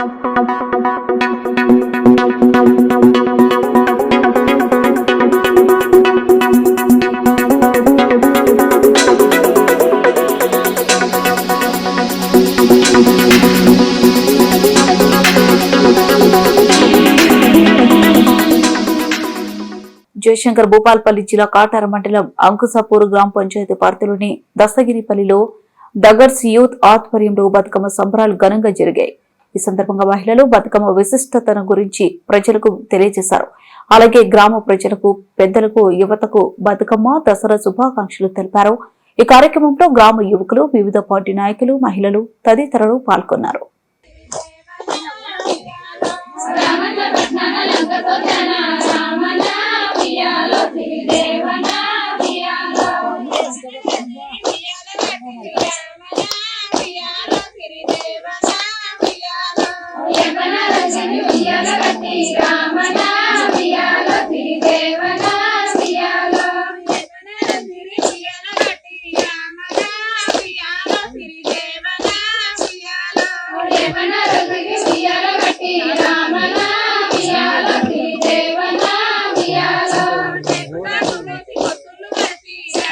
జయశంకర్ భూపాల్పల్లి జిల్లా కాటార మండలం అంకుసాపూర్ గ్రామ పంచాయతీ పార్తలోని దస్తగిరిపల్లిలో దగర్స్ యూత్ ఆధ్వర్యంలో బతుకమ్మ సంబరాలు ఘనంగా జరిగాయి. ఈ సందర్భంగా మహిళలు బతుకమ్మ విశిష్టతను గురించి ప్రజలకు తెలియజేశారు. అలాగే గ్రామ ప్రజలకు పెద్దలకు యువతకు బతుకమ్మ దసరా శుభాకాంక్షలు తెలిపారు. ఈ కార్యక్రమంలో గ్రామ యువకులు వివిధ పార్టీ నాయకులు మహిళలు తదితరులు పాల్గొన్నారు.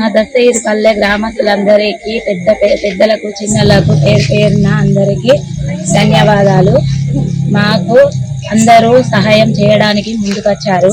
మా దస్తగిరి పల్లె గ్రామస్తులందరికీ పెద్ద పెద్దలకు చిన్నలకు పేరు పేరున అందరికీ ధన్యవాదాలు. మాకు అందరూ సహాయం చేయడానికి ముందుకొచ్చారు.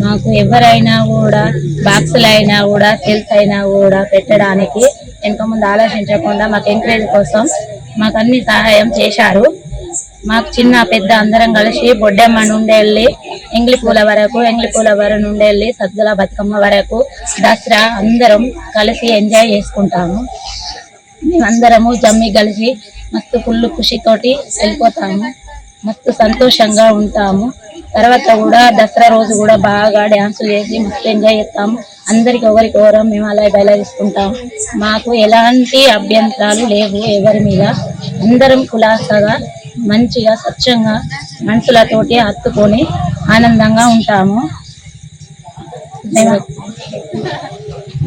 మాకు ఎవరైనా కూడా బాక్సులు అయినా కూడా సెల్స్ అయినా కూడా పెట్టడానికి వెనక ముందు ఆలోచించకుండా మాకు ఎంకరేజ్ కోసం మాకు అన్ని సహాయం చేశారు. మాకు చిన్న పెద్ద అందరం కలిసి బొడ్డెమ్మ నుండి వెళ్ళి ఎంగిలి పూల వరకు ఎంగిలి పూల వర నుండి వెళ్ళి సద్దుల బతుకమ్మ వరకు దసరా అందరం కలిసి ఎంజాయ్ చేసుకుంటాము. మేమందరము జమ్మి కలిసి మస్తు ఫుల్ ఖుషితోటి వెళ్ళిపోతాము. మస్తు సంతోషంగా ఉంటాము. తర్వాత కూడా దసరా రోజు కూడా బాగా డ్యాన్సులు చేసి మస్తు ఎంజాయ్ చేస్తాము. అందరికి ఒకరికి ఒకరం మేము అలా బయలుదేరుకుంటాము మాకు ఎలాంటి అభ్యంతరాలు లేవు ఎవరి మీద. అందరం కులాసగా మంచిగా స్వచ్ఛంగా మనుషులతోటి హత్తుకొని ఆనందంగా ఉంటాము. మేము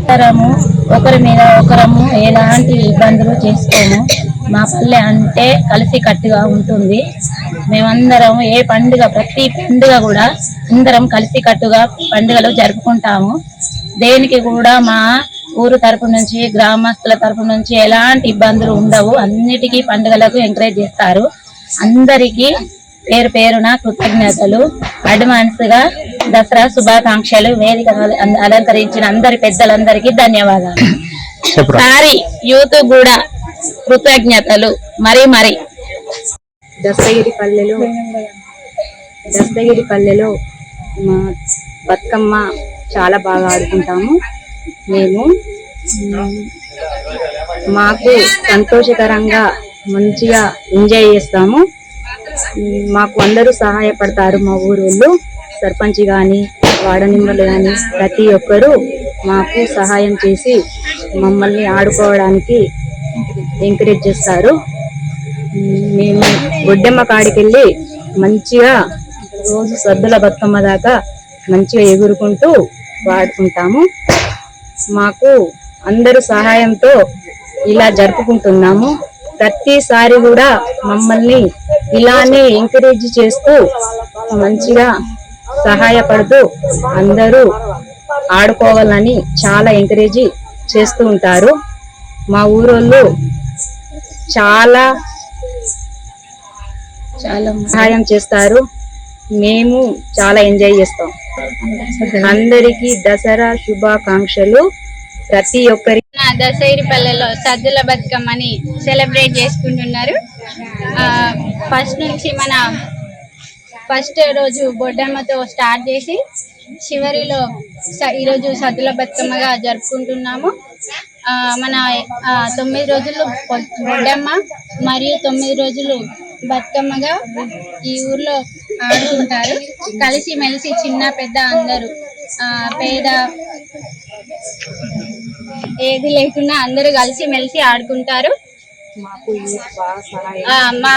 ఒకరము ఒకరి మీద ఒకరము ఎలాంటి ఇబ్బందులు చేసుకోము. మా పల్లె అంటే కలిసి కట్టుగా ఉంటుంది. మేమందరం ఏ పండుగ ప్రతి పండుగ కూడా అందరం కలిసి కట్టుగా పండుగలు జరుపుకుంటాము. దేనికి కూడా మా ఊరు తరపు నుంచి గ్రామస్తుల తరపు నుంచి ఎలాంటి ఇబ్బందులు ఉండవు. అన్నిటికీ పండుగలకు ఎంకరేజ్ చేస్తారు. అందరికీ పేరు పేరున కృతజ్ఞతలు. అడ్వాన్స్గా దసరా శుభాకాంక్షలు వేదిక అల- అలంకరించిన అందరి పెద్దలందరికీ ధన్యవాదాలు. సారీ యూత్ కూడా కృతజ్ఞతలు. మరి మరి. దస్తగిరి పల్లెలో దస్తగిరి పల్లెలో మా బతుకమ్మ చాలా బాగా ఆడుకుంటాము. మేము మాకు సంతోషకరంగా మంచిగా ఎంజాయ్ చేస్తాము. మాకు అందరూ సహాయపడతారు మా ఊరోళ్ళు. సర్పంచ్ కానీ వాడనిమ్మలు కానీ ప్రతి ఒక్కరూ మాకు సహాయం చేసి మమ్మల్ని ఆడుకోవడానికి ఎంకరేజ్ చేస్తారు. మేము గొడ్డెమ్మ కాడికి వెళ్ళి మంచిగా రోజు సద్దుల బతుకమ్మ దాకా మంచిగా ఎగురుకుంటూ వాడుకుంటాము. మాకు అందరు సహాయంతో ఇలా జరుపుకుంటున్నాము. ప్రతిసారి కూడా మమ్మల్ని ఇలానే ఎంకరేజ్ చేస్తూ మంచిగా సహాయపడుతూ అందరూ ఆడుకోవాలని చాలా ఎంకరేజ్ చేస్తూ ఉంటారు. మా ఊరోళ్ళు చాలా చాలా సహాయం చేస్తారు. మేము చాలా ఎంజాయ్ చేస్తాం. అందరికీ దసరా శుభాకాంక్షలు. ప్రతి ఒక్కరి దశగిరిపల్లెలో సద్దుల బతుకమ్మని సెలబ్రేట్ చేసుకుంటున్నారు. ఫస్ట్ నుంచి మన ఫస్ట్ రోజు బొడ్డమ్మతో స్టార్ట్ చేసి చివరిలో స- ఈరోజు సద్దుల బతుకమ్మగా జరుపుకుంటున్నాము. ఆ, మన ఆ, తొమ్మిది రోజులు బొడ్డమ్మ మరియు తొమ్మిది రోజులు బతుకమ్మగా ఈ ఊర్లో ఆడుకుంటారు. కలిసి మెలిసి చిన్న పెద్ద అందరూ ఆ, పేద ఏది లేకుండా అందరూ కలిసి మెలిసి ఆడుకుంటారు. ఆ, మా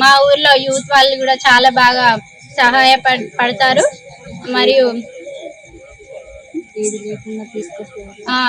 మా ఊర్లో యూత్ వాళ్ళు కూడా చాలా బాగా సహాయపడ పడతారు. మరియు ఆ